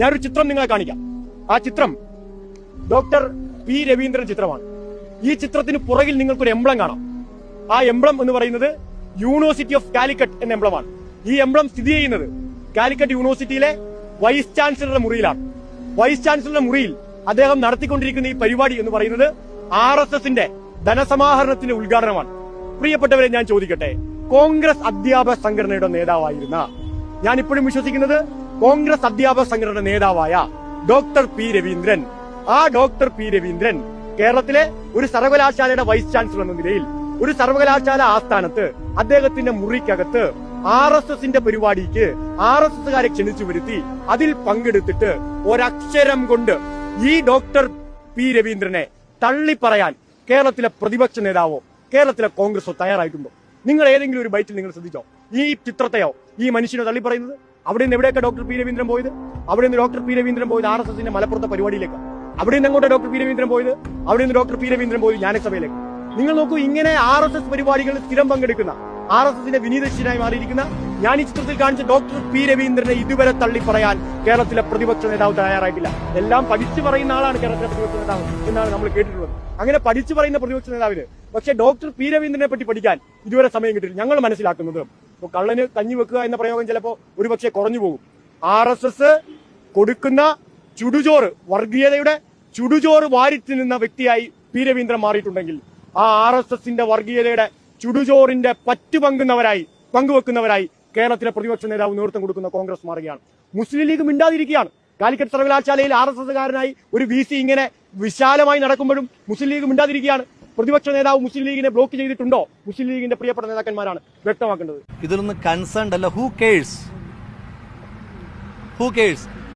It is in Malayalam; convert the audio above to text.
ഞാനൊരു ചിത്രം നിങ്ങളെ കാണിക്കാം. ആ ചിത്രം ഡോക്ടർ പി രവീന്ദ്രൻ ചിത്രമാണ്. ഈ ചിത്രത്തിന് പുറകിൽ നിങ്ങൾക്കൊരു എംബ്ലം കാണാം. ആ എംബ്ലം എന്ന് പറയുന്നത് യൂണിവേഴ്സിറ്റി ഓഫ് കാലിക്കറ്റ് എന്ന എംബ്ലമാണ്. ഈ എംബ്ലം സ്ഥിതി ചെയ്യുന്നത് കാലിക്കറ്റ് യൂണിവേഴ്സിറ്റിയിലെ വൈസ് ചാൻസലറുടെ മുറിയിലാണ്. വൈസ് ചാൻസലറുടെ മുറിയിൽ അദ്ദേഹം നടത്തിക്കൊണ്ടിരിക്കുന്ന ഈ പരിപാടി എന്ന് പറയുന്നത് ആർ എസ് എസിന്റെ ധനസമാഹരണത്തിന്റെ ഉദ്ഘാടനമാണ്. പ്രിയപ്പെട്ടവരെ ഞാൻ ചോദിക്കട്ടെ? കോൺഗ്രസ് അധ്യാപക സംഘടനയുടെ നേതാവായിരുന്ന ഞാൻ ഇപ്പോഴും വിശ്വസിക്കുന്നത് കോൺഗ്രസ് അധ്യാപക സംഘടന നേതാവായ ഡോക്ടർ പി രവീന്ദ്രൻ. ആ ഡോക്ടർ പി രവീന്ദ്രൻ കേരളത്തിലെ ഒരു സർവകലാശാലയുടെ വൈസ് ചാൻസലർ എന്ന നിലയിൽ ഒരു സർവകലാശാല ആസ്ഥാനത്ത് അദ്ദേഹത്തിന്റെ മുറിക്കകത്ത് ആർ എസ് എസിന്റെ പരിപാടിക്ക് ആർ എസ് എസുകാരെ ക്ഷണിച്ചു വരുത്തി അതിൽ പങ്കെടുത്തിട്ട് ഒരക്ഷരം കൊണ്ട് ഈ ഡോക്ടർ പി രവീന്ദ്രനെ തള്ളിപ്പറയാൻ കേരളത്തിലെ പ്രതിപക്ഷ നേതാവോ കേരളത്തിലെ കോൺഗ്രസോ തയ്യാറായിട്ടുണ്ടോ? നിങ്ങൾ ഏതെങ്കിലും ഒരു ബൈറ്റിൽ നിങ്ങൾ ശ്രദ്ധിച്ചോ? ഈ ചിത്രത്തെയോ ഈ മനുഷ്യനോ തള്ളി പറയുന്നത് അവിടെ നിന്ന് എവിടെയൊക്കെ ഡോക്ടർ പി രവീന്ദ്രൻ പോയത്? അവിടെ നിന്ന് ഡോക്ടർ പി രവീന്ദ്രൻ പോയത് ആർ എസ് എസിന്റെ മലപ്പുറത്തെ പരിപാടിയിലേക്ക്. അവിടെ നിന്ന് എങ്ങോട്ട് ഡോക്ടർ പി രവീന്ദ്രൻ പോയത്? അവിടെ നിന്ന് ഡോക്ടർ പി രവീന്ദ്രൻ പോയത് ജ്ഞാനസഭയിലേക്ക്. നിങ്ങൾ നോക്കൂ ഇങ്ങനെ ആർ എസ് എസ് പരിപാടികളിൽ സ്ഥിരം പങ്കെടുക്കുന്ന ആർ എസ് എസിന്റെ വിനീത ശിഷ്യനായി മാറിയിരിക്കുന്ന ഞാൻ ഈ ചിത്രത്തിൽ കാണിച്ച ഡോക്ടർ പി രവീന്ദ്രനെ ഇതുവരെ തള്ളി പറയാൻ കേരളത്തിലെ പ്രതിപക്ഷ നേതാവ് തയ്യാറായിട്ടില്ല. എല്ലാം പഠിച്ചു പറയുന്ന ആളാണ് കേരളത്തിലെ പ്രതിപക്ഷ നേതാവ് എന്നാണ് നമ്മൾ കേട്ടിട്ടുള്ളത്. അങ്ങനെ പഠിച്ചു പറയുന്ന പ്രതിപക്ഷ നേതാവിന് പക്ഷേ ഡോക്ടർ പി രവീന്ദ്രനെ പറ്റി പഠിക്കാൻ ഇതുവരെ സമയം കിട്ടില്ല ഞങ്ങൾ മനസ്സിലാക്കുന്നത് കള്ളന് കഞ്ഞി വെക്കുക എന്ന പ്രയോഗം ചിലപ്പോൾ ഒരുപക്ഷെ കുറഞ്ഞു പോകും. ആർ എസ് എസ് കൊടുക്കുന്ന ചുടുചോറ് വർഗീയതയുടെ ചുടുചോറ് വാരിച്ചു നിന്ന വ്യക്തിയായി പി രവീന്ദ്രൻ മാറിയിട്ടുണ്ടെങ്കിൽ ആ ആർ എസ് എസിന്റെ വർഗീയതയുടെ ചുടുചോറിന്റെ പറ്റു പങ്കുന്നവരായി പങ്കുവെക്കുന്നവരായി കേരളത്തിലെ പ്രതിപക്ഷ നേതാവ് നേതൃത്വം കൊടുക്കുന്ന കോൺഗ്രസ് മാറുകയാണ്. മുസ്ലിം ലീഗ് മിണ്ടാതിരിക്കുകയാണ്. കാലിക്കറ്റ് സർവകലാശാലയിൽ ആർ എസ് എസ്കാരനായി ഒരു വി സി ഇങ്ങനെ വിശാലമായി നടക്കുമ്പോഴും മുസ്ലിം ലീഗ് മിണ്ടാതിരിക്കുകയാണ്. പ്രതിപക്ഷ നേതാവ് മുസ്ലിം ലീഗിനെ ബ്ലോക്ക് ചെയ്തിട്ടുണ്ടോ? മുസ്ലിം ലീഗിന്റെ പ്രിയപ്പെട്ട നേതാക്കന്മാരാണ് വ്യക്തമാക്കേണ്ടത്. ഇതിലൊന്ന് കൺസേൺ അല്ല. Who curse who curse